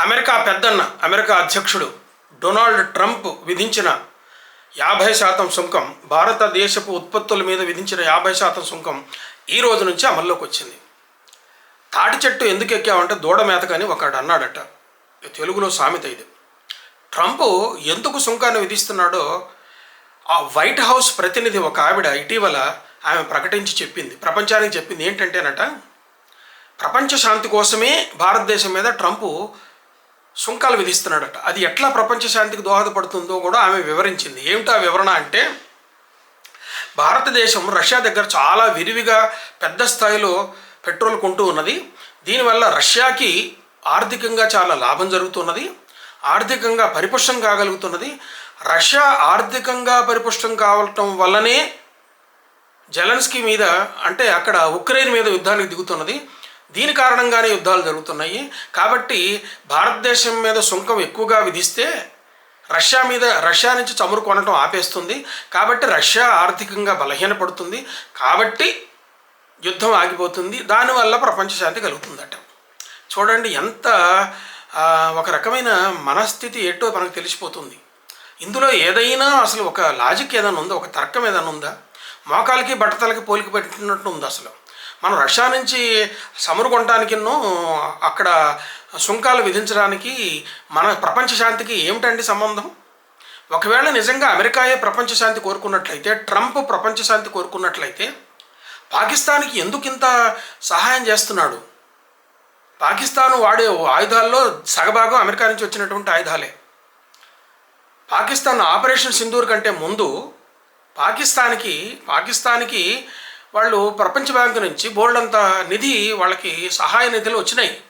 America పెద్దన్న America అధ్యక్షుడు Donald Trump విధించిన యాభై శాతం సుంకం భారతదేశపు ఉత్పత్తుల మీద విధించిన యాభై శాతం సుంకం ఈ రోజు నుంచి అమల్లోకి వచ్చింది. తాటి చెట్టు ఎందుకు ఎక్కావంటే దూడ మేతకని ఒకడు అన్నాడట. తెలుగులో సామెత ఇది. ట్రంప్ ఎందుకు సుంకాన్ని విధిస్తున్నాడో ఆ వైట్ హౌస్ ప్రతినిధి ఒక ఆవిడ ఇటీవల ఆమె ప్రకటించి చెప్పింది ప్రపంచానికి చెప్పింది ఏంటంటేనట ప్రపంచ శాంతి కోసమే భారతదేశం మీద ట్రంప్ సుంకాలు విధిస్తున్నాడట. అది ఎట్లా ప్రపంచ శాంతికి దోహదపడుతుందో కూడా ఆమె వివరించింది. ఏమిటా వివరణ అంటే భారతదేశం రష్యా దగ్గర చాలా విరివిగా పెద్ద స్థాయిలో పెట్రోల్ కొంటూ ఉన్నది. దీనివల్ల రష్యాకి ఆర్థికంగా చాలా లాభం జరుగుతున్నది. ఆర్థికంగా పరిపుష్టం కాగలుగుతున్నది. రష్యా ఆర్థికంగా పరిపుష్టం కావటం వల్లనే జెలెన్స్కీ మీద అంటే అక్కడ ఉక్రెయిన్ మీద యుద్ధానికి దిగుతున్నది. దీని కారణంగానే యుద్ధాలు జరుగుతున్నాయి. కాబట్టి భారతదేశం మీద సుంకం ఎక్కువగా విధిస్తే రష్యా మీద రష్యా నుంచి చమురు కొనటం ఆపేస్తుంది. కాబట్టి రష్యా ఆర్థికంగా బలహీనపడుతుంది. కాబట్టి యుద్ధం ఆగిపోతుంది. దానివల్ల ప్రపంచ శాంతి కలుగుతుందట. చూడండి ఎంత ఒక రకమైన మనస్థితి ఏటో మనకు తెలిసిపోతుంది. ఇందులో ఏదైనా అసలు ఒక లాజిక్ ఏదైనా ఉందా? ఒక తర్కం ఏదైనా ఉందా? మోకాలకి బట్టతలకి పోలిక పెట్టినట్టు ఉంది అసలు? మనం రష్యా నుంచి సమురు కొనడానికిన్నో అక్కడ సుంకాలు విధించడానికి మన ప్రపంచ శాంతికి ఏమిటండి సంబంధం? ఒకవేళ నిజంగా అమెరికాయే ప్రపంచ శాంతి కోరుకున్నట్లయితే ట్రంప్ ప్రపంచ శాంతి కోరుకున్నట్లయితే పాకిస్తాన్కి ఎందుకు ఇంత సహాయం చేస్తున్నాడు? పాకిస్తాన్ వాడే ఆయుధాల్లో సగభాగం అమెరికా నుంచి వచ్చినటువంటి ఆయుధాలే. పాకిస్తాన్ ఆపరేషన్ సింధూర్ కంటే ముందు పాకిస్తాన్కి పాకిస్తాన్కి వాళ్ళు ప్రపంచ బ్యాంకు నుంచి బోర్డు అంత నిధి వాళ్ళకి సహాయ నిధులు వచ్చినాయి.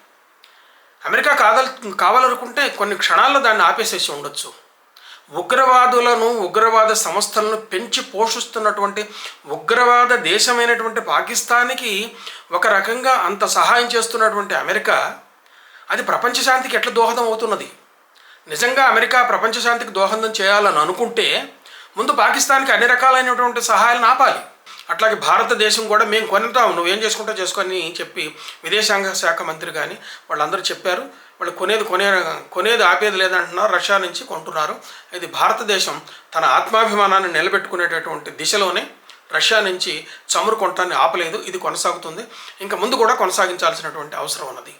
అమెరికా కాదల్ కావాలనుకుంటే కొన్ని క్షణాల్లో దాన్ని ఆపేసేసి ఉండొచ్చు. ఉగ్రవాదులను ఉగ్రవాద సంస్థలను పెంచి పోషిస్తున్నటువంటి ఉగ్రవాద దేశమైనటువంటి పాకిస్తాన్కి ఒక రకంగా అంత సహాయం చేస్తున్నటువంటి అమెరికా అది ప్రపంచ శాంతికి ఎట్లా దోహదం అవుతున్నది? నిజంగా అమెరికా ప్రపంచ శాంతికి దోహదం చేయాలని అనుకుంటే ముందు పాకిస్తాన్కి అన్ని రకాలైనటువంటి సహాయాలను ఆపాలి. అట్లాగే భారతదేశం కూడా మేము కొనుతాం నువ్వేం చేసుకుంటా చేసుకొని చెప్పి విదేశాంగ శాఖ మంత్రి కానీ వాళ్ళందరూ చెప్పారు. వాళ్ళు కొనేది కొనే కొనేది ఆపేది లేదంటున్నారు. రష్యా నుంచి కొంటున్నారు. ఇది భారతదేశం తన ఆత్మాభిమానాన్ని నిలబెట్టుకునేటటువంటి దిశలోనే రష్యా నుంచి చమురు కొనటాన్ని ఆపలేదు. ఇది కొనసాగుతుంది. ఇంకా ముందు కూడా కొనసాగించాల్సినటువంటి అవసరం ఉన్నది.